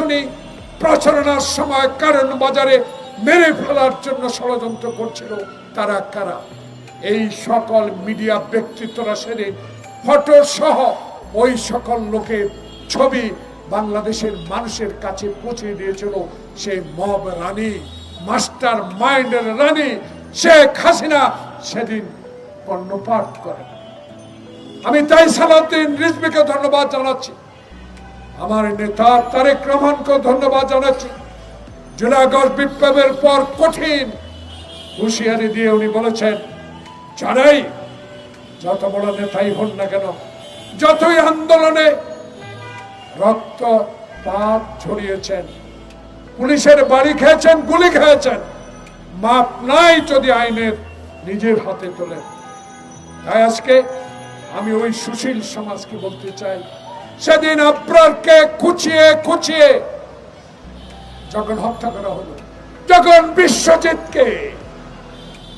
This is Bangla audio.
নির্বাচনী প্রচারণার সময় কারণ বাজারে মেরে ফেলার জন্য ষড়যন্ত্র করছিল তারা কারা? এই সকল মিডিয়া ব্যক্তিত্বরা সেদিন ফটো সহ ওই সকল লোকের ছবি বাংলাদেশের মানুষের কাছে পৌঁছে দিয়েছিল সেই মব রানী, মাস্টার মাইন্ডের রানী শেখ হাসিনা সেদিন কর্ণপাত করেন। আমি তাই সালাউদ্দিন রিজবিকে ধন্যবাদ জানাচ্ছি। আমার নেতা তারেক রহমানকে ধন্যবাদ জানাচ্ছি। আগস্ট বিপ্লবের পর কঠিন হুঁশিয়ারি দিয়ে উনি বলেছেন, জানাই, যত বড় নেতাই হন না কেন, যতই আন্দোলনে রক্ত পাপ ছড়িয়েছেন পুলিশের বাড়ি খেয়েছেন, গুলি খেয়েছেন, মাপ নাই যদি আইনের নিজের হাতে তোলেন। তাই আজকে আমি ওই সুশীল সমাজকে বলতে চাই সেদিন আব্রারকে খুঁচিয়ে খুঁচিয়ে যখন হত্যা করা হলো যখন বিশ্বজিৎকে